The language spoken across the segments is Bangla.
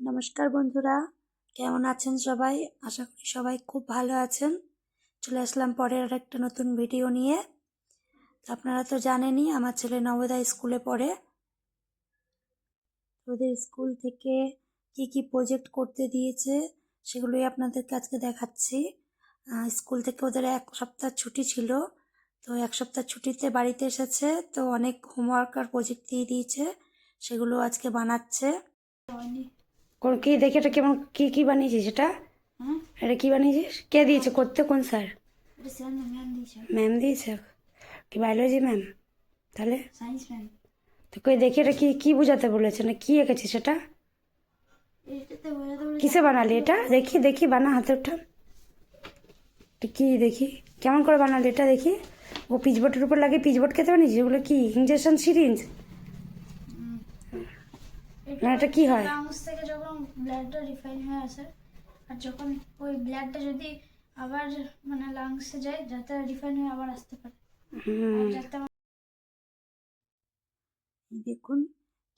নমস্কার বন্ধুরা, কেমন আছেন সবাই? আশা করি সবাই খুব ভালো আছেন। চলে আসলাম পরের আর একটা নতুন ভিডিও নিয়ে। আপনারা তো জানেনই, আমার ছেলে নবোদয় স্কুলে পড়ে। ওদের স্কুল থেকে কি কি প্রজেক্ট করতে দিয়েছে, সেগুলোই আপনাদেরকে আজকে দেখাচ্ছি। স্কুল থেকে ওদের এক সপ্তাহ ছুটি ছিল। তো এক সপ্তাহ ছুটিতে বাড়িতে এসেছে, তো অনেক হোমওয়ার্ক আর প্রজেক্ট দিয়ে দিয়েছে, সেগুলো আজকে বানাচ্ছে। কোন কি দেখে এটা কেমন কি কি বানিয়েছিস এটা? হ্যাঁ? এটা কি বানিয়েছিস? কে দিয়েছে? করতে কোন স্যার? ম্যাম দিয়েছে। কি বায়োলজি ম্যাম? তাহলে? Science ma'am. তো কই দেখি এটা কি কি বোঝাতে বলেছে না কি এঁকেছিস এটা এটাতে কিসে বানালি এটা? দেখি দেখি বানা হাতে এটা কি দেখি? কেমন করে বানালি এটা দেখি? ও পিচবোর্ডের উপর লাগে পিচবোর্ড খেতে বানিয়েছিস? ওগুলো কি? Injection syringe? না এটা কি হয়? লাংস থেকে যখন ব্লাডটা রিফাইন হয়ে আসে আর যখন ওই ব্লাডটা যদি আবার মানে লাংসে যায় যাতে রিফাইন হয়ে আবার আসতে পারে। যাতে দেখুন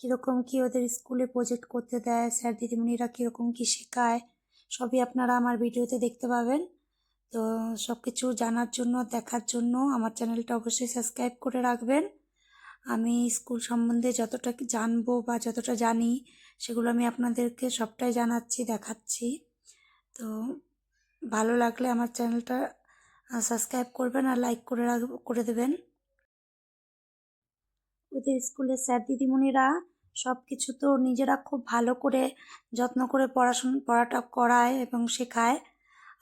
কীরকম কি ওদের স্কুলে প্রজেক্ট করতে দেয় স্যার দিদিমণিরা কীরকম কি শেখায় সবই আপনারা আমার ভিডিওতে দেখতে পাবেন। তো সব কিছু জানার জন্য দেখার জন্য আমার চ্যানেলটা অবশ্যই সাবস্ক্রাইব করে রাখবেন। আমি স্কুল সম্বন্ধে যতটা জানব বা যতটা জানি, সেগুলো আমি আপনাদেরকে সবটাই জানাচ্ছি, দেখাচ্ছি। তো ভালো লাগলে আমার চ্যানেলটা সাবস্ক্রাইব করবেন আর লাইক করে রাখ, করে দেবেন। ওদের স্কুলের স্যার দিদিমণিরা সব কিছু তো নিজেরা খুব ভালো করে, যত্ন করে পড়াশুনো, পড়াটা করায় এবং শেখায়।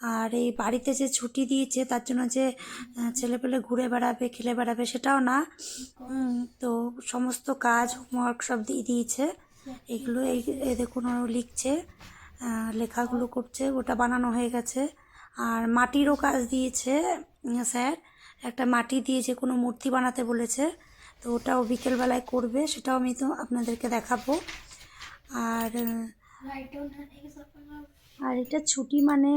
আর এই বাড়িতে যে ছুটি দিয়েছে তার জন্য যে ছেলেপেলে ঘুরে বেড়াবে খেলে বেড়াবে সেটাও না। তো সমস্ত কাজ হোমওয়ার্ক সব দিয়ে দিয়েছে। এগুলো এই দেখুন ও লিখছে লেখাগুলো করছে ওটা বানানো হয়ে গেছে। আর মাটিরও কাজ দিয়েছে স্যার। একটা মাটি দিয়ে যে কোনো মূর্তি বানাতে বলেছে তো ওটাও বিকেলবেলায় করবে সেটাও আমি তো আপনাদেরকে দেখাবো। আর আর এটা ছুটি মানে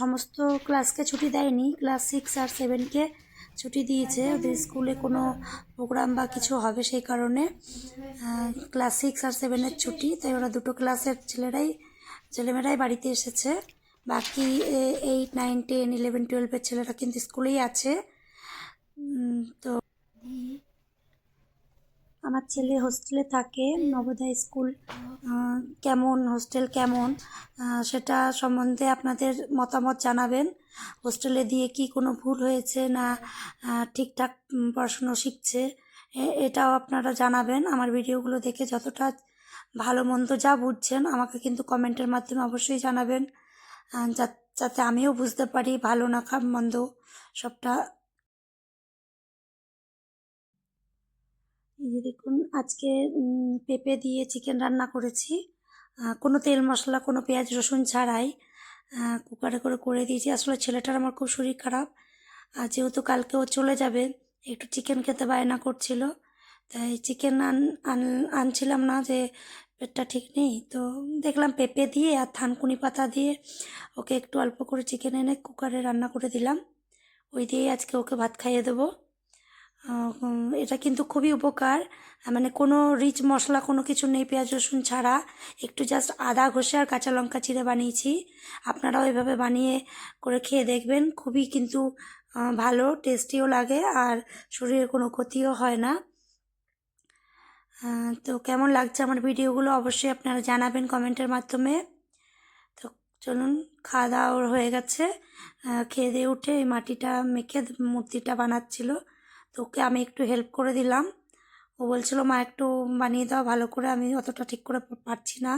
সমস্ত ক্লাসকে ছুটি দেয়নি। ক্লাস সিক্স আর সেভেনকে ছুটি দিয়েছে। ওদের স্কুলে কোনো প্রোগ্রাম বা কিছু হবে সেই কারণে ক্লাস সিক্স আর সেভেনের ছুটি। তাই ওরা দুটো ক্লাসের ছেলেরাই, ছেলেমেয়েরাই বাড়িতে এসেছে। বাকি এইট নাইন টেন ইলেভেন টুয়েলভের ছেলেরা কিন্তু স্কুলেই আছে। তো আমার ছেলে হোস্টেলে থাকে, নবোদয় স্কুল কেমন হোস্টেল কেমন সেটা সম্বন্ধে আপনাদের মতামত জানাবেন। হোস্টেলে দিয়ে কি কোনো ভুল হয়েছে না ঠিকঠাক পড়াশুনো শিখছে এটাও আপনারা জানাবেন। আমার ভিডিওগুলো দেখে যতটা ভালো মন্দ যা বুঝছেন, আমাকে কিন্তু কমেন্টের মাধ্যমে অবশ্যই জানাবেন। যাতে আমিও বুঝতে পারি ভালো না খারাপ মন্দ, সবটা এই দেখুন, আজকে পেঁপে দিয়ে চিকেন রান্না করেছি। কোনো তেল মশলা, কোনো পেঁয়াজ, রসুন ছাড়াই কুকারে করে করে দিয়েছি। আসলে ছেলেটার আমার খুব শরীর খারাপ। আর যেহেতু কালকে ও চলে যাবে, একটু চিকেন খেতে বায়না করছিল। তাই চিকেন আন, আন- আনছিলাম না যে পেটটা ঠিক নেই। তো দেখলাম পেঁপে দিয়ে আর থানকুনি পাতা দিয়ে ওকে একটু অল্প করে চিকেন এনে কুকারে রান্না করে দিলাম। ওই দিয়েই আজকে ওকে ভাত খাইয়ে দেবো। এটা কিন্তু খুবই উপকার। মানে কোনো রিচ মশলা কোনো কিছু নেই, পেঁয়াজ, রসুন ছাড়া। একটু জাস্ট আদা, ঘষে আর কাঁচা লঙ্কা চিড়ে বানিয়েছি। আপনারাও এভাবে বানিয়ে করে খেয়ে দেখবেন। খুবই কিন্তু ভালো টেস্টিও লাগে আর শরীরে কোনো ক্ষতিও হয় না। তো কেমন লাগছে আমার ভিডিওগুলো অবশ্যই আপনারা জানাবেন কমেন্টের মাধ্যমে। তো চলুন খাওয়া দাওয়া হয়ে গেছে। খেয়ে দিয়ে উঠে এই মাটিটা মেখে মূর্তিটা বানাচ্ছিল। তো ওকে আমি একটু হেল্প করে দিলাম। ও বলছিল, মা, একটু বানিয়ে দাও, ভালো করে। আমি অতটা ঠিক করে পারছি না।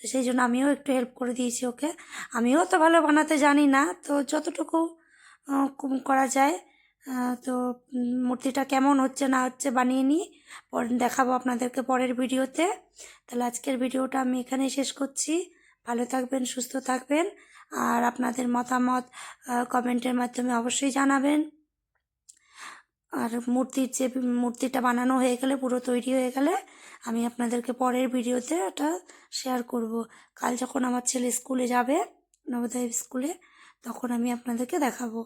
তো সেই জন্য আমিও একটু হেল্প করে দিয়েছি ওকে। আমিও তো ভালো বানাতে জানি না, তো যতটুকু কম করা যায় তো মূর্তিটা কেমন হচ্ছে না হচ্ছে বানিয়ে নিই। পরে দেখাবো আপনাদেরকে পরের ভিডিওতে। তাহলে আজকের ভিডিওটা আমি এখানেই শেষ করছি। ভালো থাকবেন, সুস্থ থাকবেন। আর আপনাদের মতামত কমেন্টের মাধ্যমে অবশ্যই জানাবেন। আর মূর্তির যে মূর্তিটা বানানো হয়ে গেলে, পুরো তৈরি হয়ে গেলে আমি আপনাদেরকে পরের ভিডিওতে এটা শেয়ার করব। কাল যখন আমার ছেলে স্কুলে যাবে, নবোদয় স্কুলে, তখন আমি আপনাদেরকে দেখাবো।